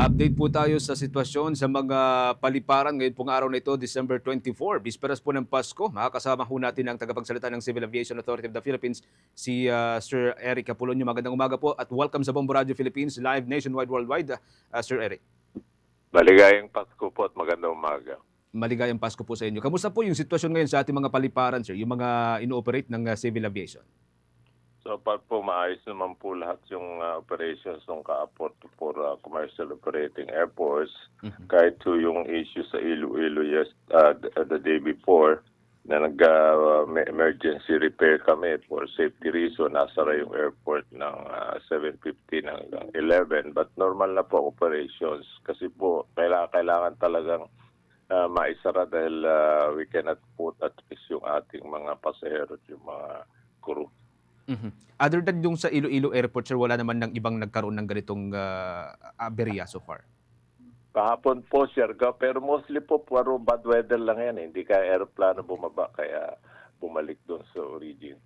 Update po tayo sa sitwasyon sa mga paliparan ngayon pong araw na ito, December 24. Bisperas po ng Pasko. Makakasama ho natin ang tagapagsalita ng Civil Aviation Authority of the Philippines, si uh, Sir Eric Capulonio. Magandang umaga po at welcome sa Bombo Radio Philippines, live nationwide, worldwide. Uh, Sir Eric, Maligayang Pasko po at magandang umaga. maligayang Pasko po sa inyo. Kamusta po yung sitwasyon ngayon sa ating mga paliparan, sir? Yung mga ino-operate ng uh, Civil Aviation? So far po, maayos naman po lahat yung uh, operations ng ka-apport for uh, commercial operating airports. Mhm. Kahit to yung issue sa Iloilo yes, uh, the, the day before na nag uh, may emergency repair kami for safety reason. Nasara yung airport ng uh, 7.15 hanggang 11. But normal na po operations kasi po kailangan, kailangan talagang uh, maisara dahil uh, we cannot put at risk yung ating mga pasahero at yung mga crew. Mhm. Other than yung sa Iloilo Airport, sir, wala naman ng ibang nagkaroon ng ganitong uh, aberya so far? Kahapon po, Sierga, pero mostly po puro bad weather lang yan. eh. Hindi kaya aeroplano bumaba, kaya bumalik doon sa origin.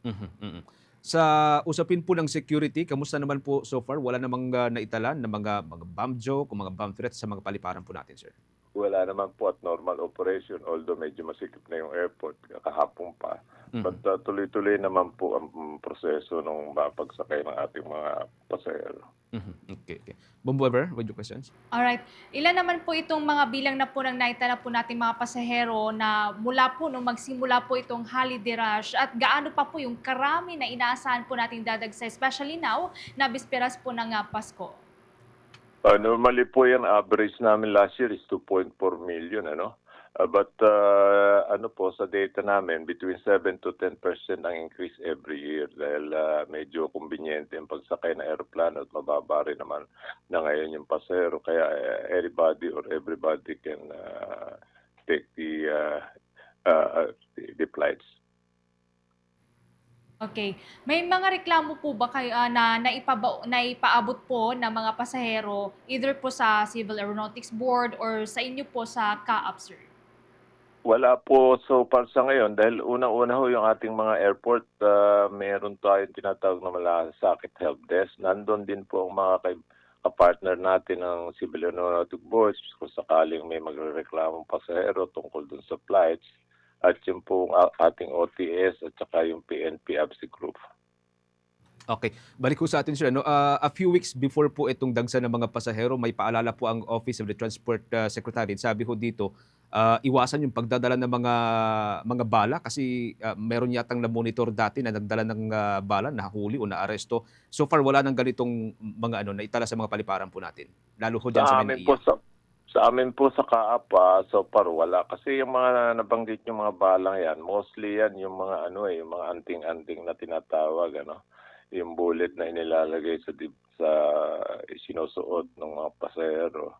Mhm, mhm. Sa usapin po ng security, kamusta naman po so far? Wala namang uh, naitalan ng mga, mga bomb joke o mga bomb threats sa mga paliparan po natin, sir? Wala naman po at normal operation, although medyo masikip na yung airport kahapon pa. Mhm. But uh, tuloy-tuloy naman po ang proseso ng pagsakay ng ating mga pasahero. Mhm, Okay, okay. Bombover, with your questions? Alright. Ilan naman po itong mga bilang na po ng naitala po nating mga pasahero na mula po nung magsimula po itong holiday rush at gaano pa po yung karami na inaasahan po nating dadagsa, especially now na bisperas po ng ah, Pasko? Uh, normally po yung average namin last year is 2.4 million, ano? Uh, but uh, ano po sa data namin between 7 to 10 percent ang increase every year dahil uh, medyo kumbinyente ang pagsakay ng aeroplano at mababa rin naman na ngayon yung pasahero kaya uh, everybody or everybody can uh, take the uh, uh, the, the flights. Okay. May mga reklamo po ba kayo ah, na naipaba, naipaabot po ng mga pasahero either po sa Civil Aeronautics Board or sa inyo po sa CAAP, sir? Wala po so far sa ngayon dahil una-una ho yung ating mga airport, uh, meron tayong tinatawag na malasakit help desk. Nandun din po ang mga kay partner natin ng Civil Aeronautic Boards kung sakaling may magrereklamong pasahero tungkol dun sa flights at yung po ating OTS at saka yung PNP ABSI Group. Okay. Balik ko sa atin, sir. Ano, uh, a few weeks before po itong dagsa ng mga pasahero, may paalala po ang Office of the Transport uh, Secretary. Sabi ho dito, uh, iwasan yung pagdadala ng mga mga bala kasi uh, meron yatang na-monitor dati na nagdala ng uh, bala, nahuli o naaresto. So far, wala nang ganitong mga ano, naitala sa mga paliparan po natin. Lalo ho dyan sa, Sa amin po sa sa amin po sa Kaap, ah, so far wala. Kasi yung mga nabanggit yung mga balang yan, mostly yan yung mga ano eh, yung mga anting-anting na tinatawag, ano. Yung bullet na inilalagay sa dib, sa sinusuot ng mga pasahero.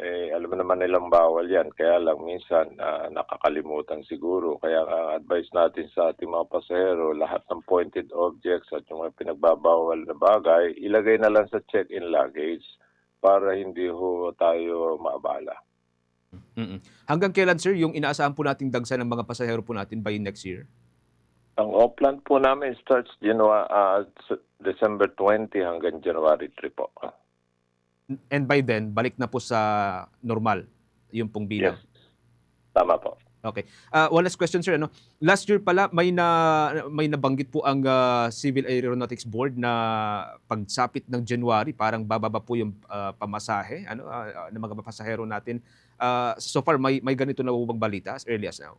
Eh, alam naman nilang bawal yan. Kaya lang minsan ah, nakakalimutan siguro. Kaya ang advice natin sa ating mga pasahero, lahat ng pointed objects at yung mga pinagbabawal na bagay, ilagay na lang sa check-in luggage para hindi ho tayo maabala. Mm-mm. Hanggang kailan, sir, yung inaasahan po nating dagsa ng mga pasahero po natin by next year? Ang off-plan po namin starts January, December 20 hanggang January 3 po. And by then, balik na po sa normal yung pong bilang. Yes. Tama po. Okay. Uh, one last question, sir. Ano? Last year pala, may, na, may nabanggit po ang ah, Civil Aeronautics Board na pagsapit ng January, parang bababa po yung ah, pamasahe ano, ah, ng mga pasahero natin. Ah, so far, may, may ganito na bang balita as early as now?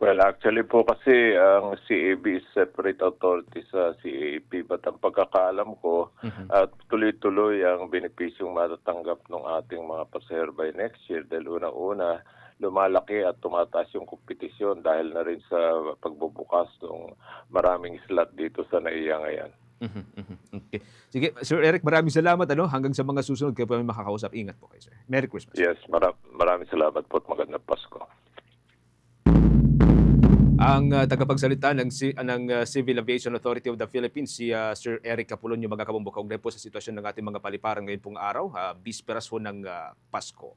Well, actually po kasi ang CAB is separate authority sa CAP but ang pagkakaalam ko Mhm. at tuloy-tuloy ang benepisyong matatanggap ng ating mga pasahero by next year dahil una-una lumalaki at tumataas yung kompetisyon dahil na rin sa pagbubukas ng maraming slot dito sa NAIA ngayon. Mhm, mhm. Okay. Sige, Sir Eric, maraming salamat. Ano? Hanggang sa mga susunod kayo pa may makakausap. Ingat po kayo, sir. Merry Christmas. Yes, mara- maraming salamat po at magandang Pasko. Ang uh, tagapagsalita ng, ci- ng uh, Civil Aviation Authority of the Philippines, si uh, Sir Eric Capulon, yung mga kabumbukog po sa sitwasyon ng ating mga paliparan ngayon pong araw, uh, bisperas ho ng uh, Pasko.